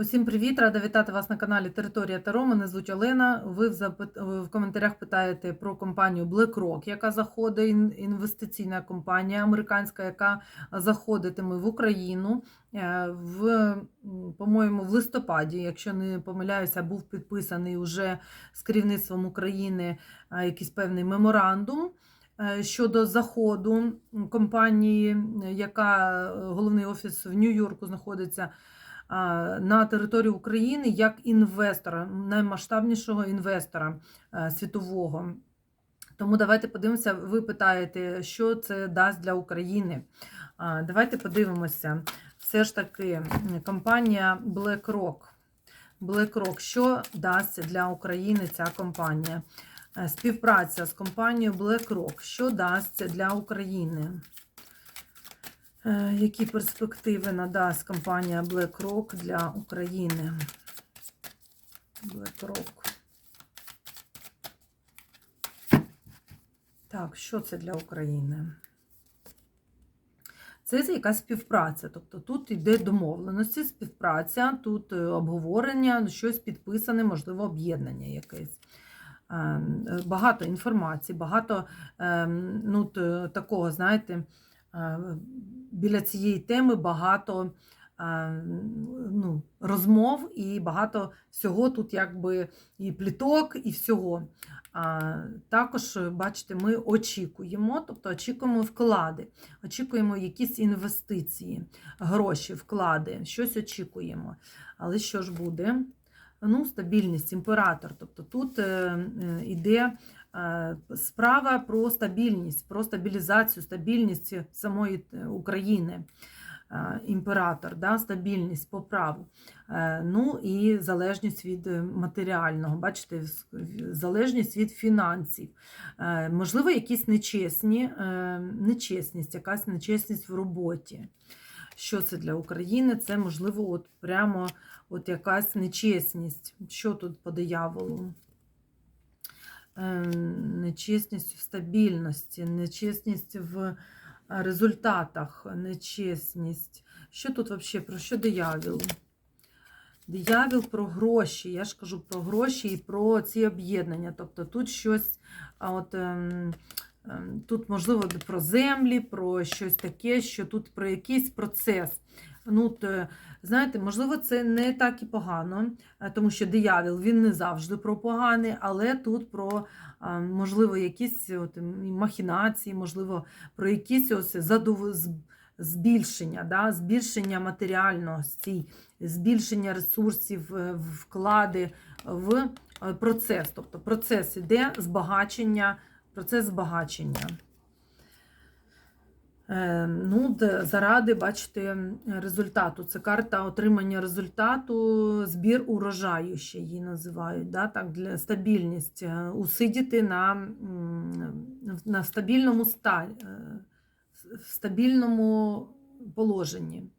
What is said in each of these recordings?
Усім привіт! Рада вітати вас на каналі Територія Таро. Мене звуть Олена. Ви в, запит... в коментарях питаєте про компанію BlackRock, яка заходить, інвестиційна компанія американська, яка заходитиме в Україну е, в, по-моєму, в листопаді, якщо не помиляюся, був підписаний уже з керівництвом України е, якийсь певний меморандум. е, Щодо заходу компанії, яка е, головний офіс в Нью-Йорку знаходиться на територію України як інвестора, наймасштабнішого інвестора е, світового. Тому давайте подивимося, ви питаєте, що це дасть для України. Давайте подивимося. Все ж таки, компанія BlackRock. BlackRock, що дасть для України ця компанія? Е, Співпраця з компанією BlackRock, що дасть для України? Е, Які перспективи надасть компанія BlackRock для України? BlackRock. Так, що це для України? Це якась співпраця. Тобто тут йде домовленості, співпраця, тут е, обговорення, щось підписане, можливо, об'єднання якесь. Е, е, Багато інформації, багато е, ну, такого, знаєте, біля цієї теми багато е, ну, розмов і багато всього тут, якби і пліток, і всього. А, Також, бачите, ми очікуємо, тобто очікуємо вклади, очікуємо якісь інвестиції, гроші, вклади, щось очікуємо. Але що ж буде? Ну, стабільність, імператор. Тобто тут е, йде справа про стабільність, про стабілізацію, стабільність самої е, України. Е, Імператор, да, стабільність по праву. Е, Ну і залежність від е, матеріального, бачите, залежність від фінансів. Е, Можливо, якісь нечесні, е, нечесність, якась нечесність в роботі. Що це для України? Це можливо, от прямо от якась нечесність. Що тут по дияволу? Е, Нечесність в стабільності, нечесність в результатах, нечесність. Що тут взагалі? Про що диявол? Диявіл про гроші. Я ж кажу про гроші і про ці об'єднання. Тобто тут щось, от ем, ем, тут, можливо, про землі, про щось таке, що тут про якийсь процес. Ну, от, е, знаєте, можливо, це не так і погано, е, тому що диявіл він не завжди про погане, але тут про, можливо, якісь от, махінації, можливо, про якісь ось збільшення, да? збільшення матеріальності, збільшення ресурсів, е, вклади в е, процес. Тобто процес іде збагачення, процес збагачення. Е, Ну, заради, бачите, результату. Це карта отримання результату, збір урожаю ще її називають. Да? Так, для стабільність. е, Усидіти на, на стабільному ста, е, в стабільному положенні.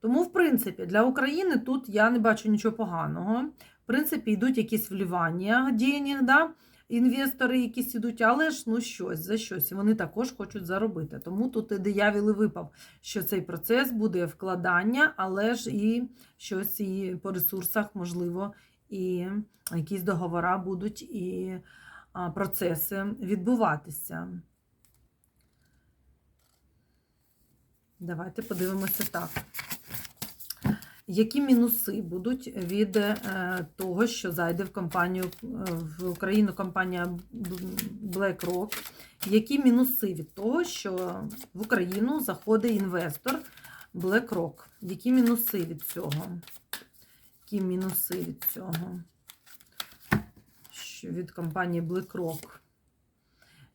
Тому, в принципі, для України тут я не бачу нічого поганого. В принципі, йдуть якісь вливання денег, да? Інвестори якісь ідуть, але ж ну щось за щось. І вони також хочуть заробити. Тому тут і диявіл і випав, що цей процес буде вкладання, але ж і щось і по ресурсах, можливо, і якісь договори будуть і процеси відбуватися. Давайте подивимося так. Які мінуси будуть від е, того, що зайде в компанію е, в Україну компанія BlackRock? Які мінуси від того, що в Україну заходить інвестор BlackRock? Які мінуси від цього? Які мінуси від цього? Що від компанії BlackRock?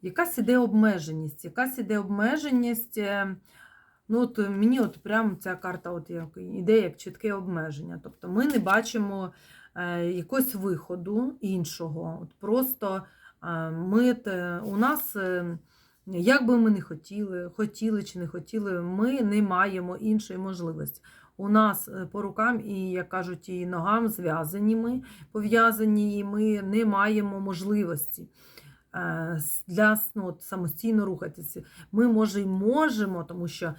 Якась іде обмеженість, якась іде обмеженість. Ну, от е, мені от прям ця карта от як, іде як чітке обмеження. Тобто ми не бачимо е, якогось виходу іншого. От Просто е, ми, у нас, як би ми не хотіли, хотіли чи не хотіли, ми не маємо іншої можливості. У нас по рукам і, як кажуть, і ногам зв'язані ми, пов'язані, і ми не маємо можливості. Для ну, от, самостійно рухатися. Ми, може, й можемо, тому що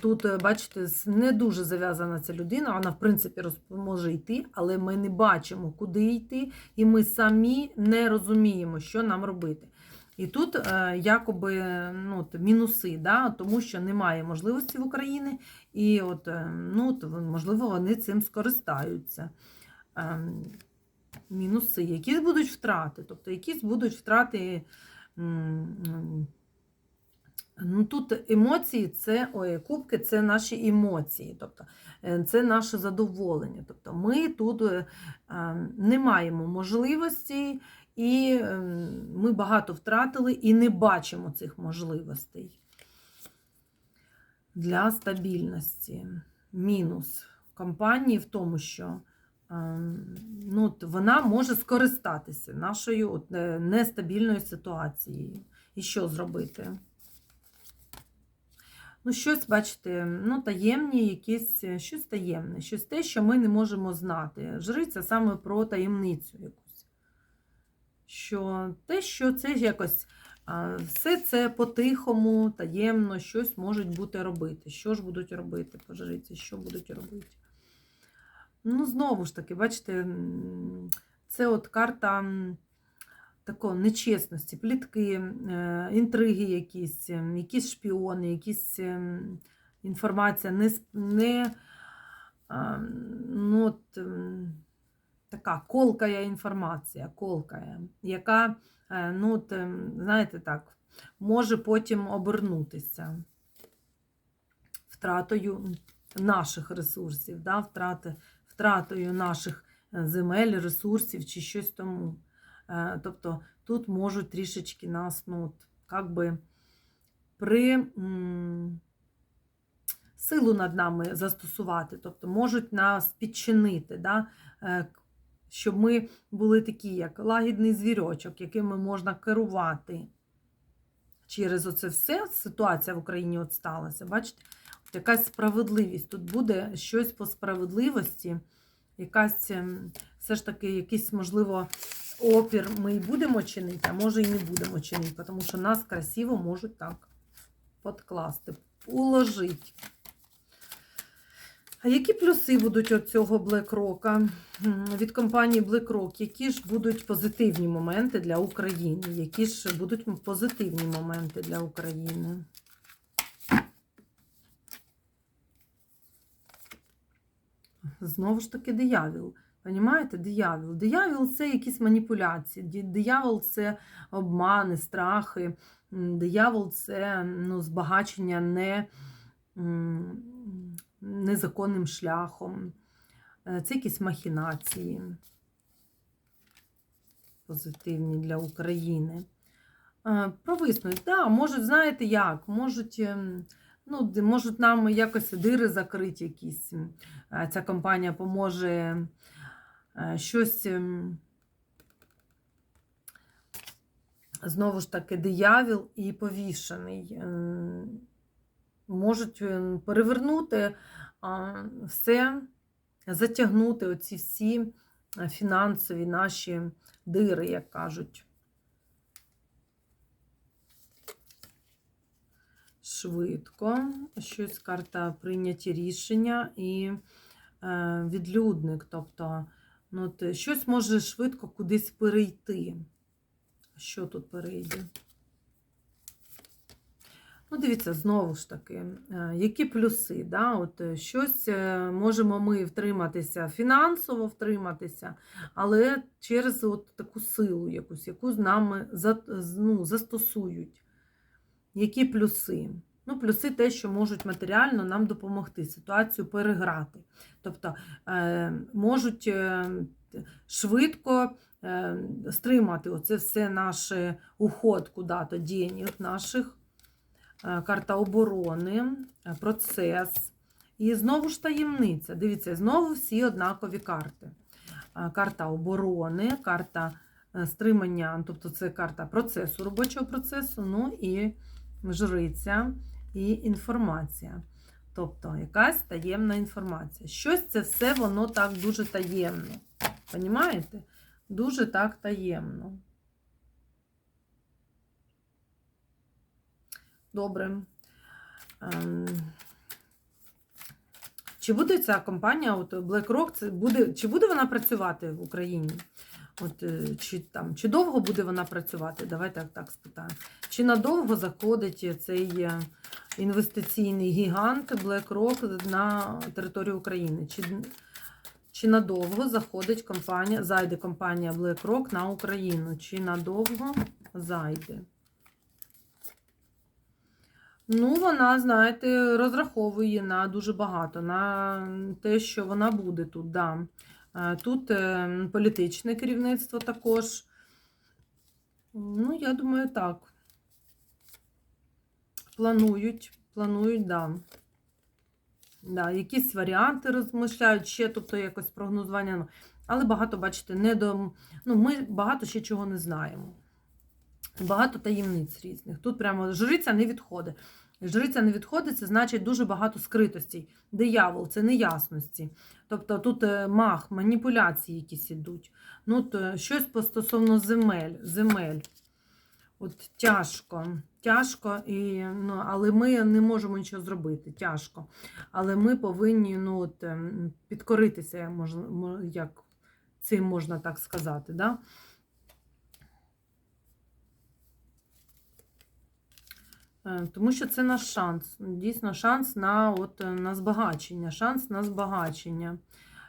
тут, е, бачите, не дуже зав'язана ця людина, вона, в принципі, може йти, але ми не бачимо, куди йти, і ми самі не розуміємо, що нам робити. І тут е, якоби ну, от, мінуси, да, тому що немає можливості в Україні, і от, е, ну, можливо, вони цим скористаються. Ем, Мінуси, якісь будуть втрати, тобто якісь будуть втрати. Ну, тут емоції це ой, кубки це наші емоції, тобто е, це наше задоволення. Тобто ми тут е, е, не маємо можливості, і е, ми багато втратили і не бачимо цих можливостей для стабільності. Мінус компанії в тому, що ну, вона може скористатися нашою е, нестабільною ситуацією. І що зробити? Ну, щось, бачите, ну, таємні, якісь, е, щось таємне, щось те, що ми не можемо знати. Жриця саме про таємницю якусь. Що те, що це якось все це по-тихому, таємно, щось можуть бути робити. Що ж будуть робити по жриці, що будуть робити? Ну, знову ж таки, бачите, це от карта. м, такої нечесності, плітки, е, інтриги якісь, якісь шпіони, якісь ем, інформація не, не ну, от, ем, така колкая інформація, колкая, яка, е, ну, от, ем, знаєте так, може потім обернутися втратою наших ресурсів, да, втрати, втратою наших е, земель, ресурсів чи щось тому. Е, Тобто тут можуть трішечки нас, ну, как би при силу над нами застосувати, тобто можуть нас підчинити, да? е, щоб ми були такі, як лагідний звірочок, якими можна керувати. Через оце все ситуація в Україні от сталася. Бачите, якась справедливість. Тут буде щось по справедливості, якась ем, все ж таки, якийсь, можливо, опір ми і будемо чинити, а може і не будемо чинити, тому що нас красиво можуть так подкласти, уложити. А які плюси будуть від цього BlackRock? Від компанії BlackRock, які ж будуть позитивні моменти для України? Які ж будуть позитивні моменти для України? Знову ж таки, диявіл. Понімаєте, диявіл. Диявіл це якісь маніпуляції. Диявол це обмани, страхи. Диявол це ну, збагачення не, незаконним шляхом. Е, Це якісь махінації позитивні для України. Е, Провиснуть, да, можуть, знаєте як, можуть, ем, ну, можуть нам якось дири закрити якісь. Е, Ця компанія поможе е, щось. ем, Знову ж таки, диявіл і повішений. Ем, Можуть ем, перевернути все, затягнути оці всі е, фінансові наші дири, як кажуть. Швидко. Щось карта прийняті рішення і е, відлюдник. Тобто, ну, от, щось може швидко кудись перейти. Що тут перейде? Ну, дивіться, знову ж таки, е, які плюси? Да? От е, щось можемо ми втриматися, фінансово втриматися, але через от таку силу якусь, яку з нами ну, застосують. Які плюси? Ну, плюси те, що можуть матеріально нам допомогти ситуацію переграти. Тобто е, можуть е, швидко е, стримати оце все наше уход куди-то денег наших. Карта оборони, процес. І знову ж таємниця. Дивіться, знову всі однакові карти. Карта оборони, карта стримання, тобто це карта процесу, робочого процесу, ну і жриця і інформація. Тобто якась таємна інформація. Щось це все воно так дуже таємно. Понімаєте? Дуже так таємно. Добре. Ем, чи буде ця компанія, от BlackRock, це буде, чи буде вона працювати в Україні? От, е, чи, там, чи довго буде вона працювати? Давайте так, так спитаємо. Чи надовго заходить цей е, інвестиційний гігант BlackRock на територію України? Чи, чи надовго заходить компанія, зайде компанія BlackRock на Україну? Чи надовго зайде? Ну, вона, знаєте, розраховує на дуже багато, на те, що вона буде тут, да. Е, Тут е, політичне керівництво також. Ну, я думаю, так. Планують, планують, да. Да, якісь варіанти розмишляють ще, тобто якось прогнозування. Але багато, бачите, не до. Ну, ми багато ще чого не знаємо. Багато таємниць різних. Тут прямо жриця не відходить. Жриця не відходить, це значить дуже багато скритостей. Диявол це неясності. Тобто тут е, мах, маніпуляції якісь ідуть. Ну, то щось по стосовно земель. земель. От тяжко, тяжко, і, ну, але ми не можемо нічого зробити. Тяжко. Але ми повинні ну, от, ем, підкоритися, як цим можна так сказати. Да? Тому що це наш шанс. Дійсно, шанс на, от, е, на збагачення, шанс на збагачення,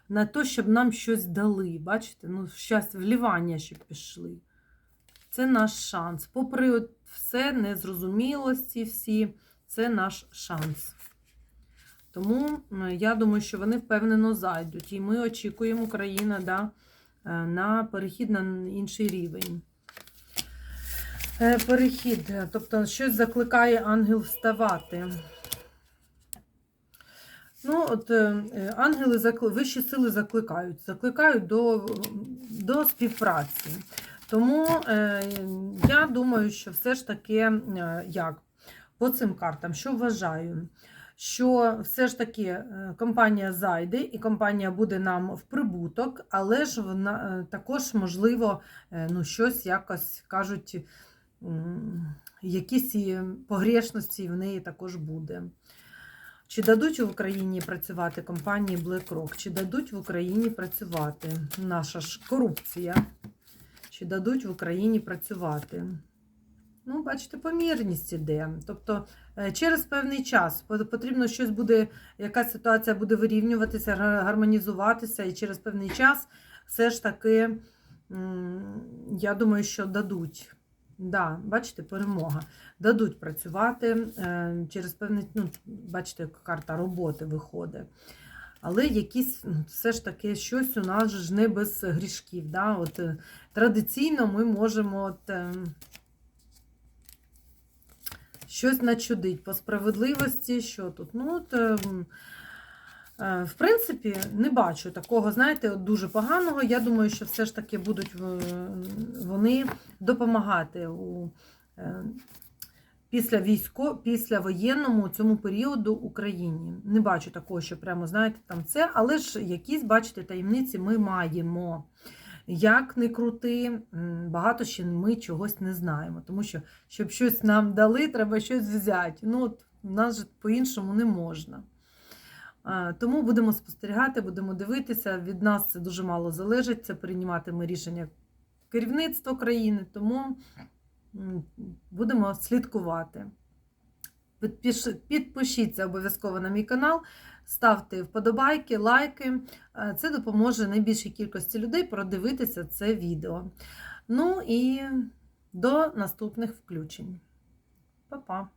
на те, щоб нам щось дали. Бачите, ну, щас вливання щоб пішли. Це наш шанс. Попри от все незрозумілості всі, це наш шанс. Тому я думаю, що вони впевнено зайдуть. І ми очікуємо Україна да, е, на перехід на інший рівень. Е, Перехід, тобто щось закликає ангел вставати. Ну, от е, ангели закли... вищі сили закликають, закликають до, до співпраці. Тому е, я думаю, що все ж таки, е, як по цим картам, що вважаю, що все ж таки компанія зайде і компанія буде нам в прибуток, але ж вона також, можливо, ну, щось якось кажуть, якісь і погрешності в неї також буде. Чи дадуть в Україні працювати компанії BlackRock? Чи дадуть в Україні працювати? Наша ж корупція. Чи дадуть в Україні працювати? Ну, бачите, помірність іде. Тобто е, через певний час потрібно щось буде, якась ситуація буде вирівнюватися, гармонізуватися, і через певний час все ж таки, я думаю, що дадуть. Да, бачите, перемога. Дадуть працювати е, через певний, ну, бачите, карта роботи виходить. Але якісь ну, все ж таки щось у нас ж не без грішків. Да? От, е, традиційно ми можемо от, е, щось начудить по справедливості. Що тут? Ну, от, е, е, в принципі, не бачу такого, знаєте, дуже поганого. Я думаю, що все ж таки будуть е, вони допомагати у. е, Після військо, після воєнному цьому періоду Україні. Не бачу такого, що прямо, знаєте, там це, але ж якісь, бачите, таємниці ми маємо. Як не крути, багато ще ми чогось не знаємо. Тому що, щоб щось нам дали, треба щось взяти. Ну, от у нас же по-іншому не можна. А, Тому будемо спостерігати, будемо дивитися. Від нас це дуже мало залежить. Це прийматиме рішення керівництво країни. Тому будемо слідкувати. Підпишіться обов'язково на мій канал, ставте вподобайки, лайки. Е, Це допоможе найбільшій кількості людей продивитися це відео. Ну і до наступних включень. Па-па!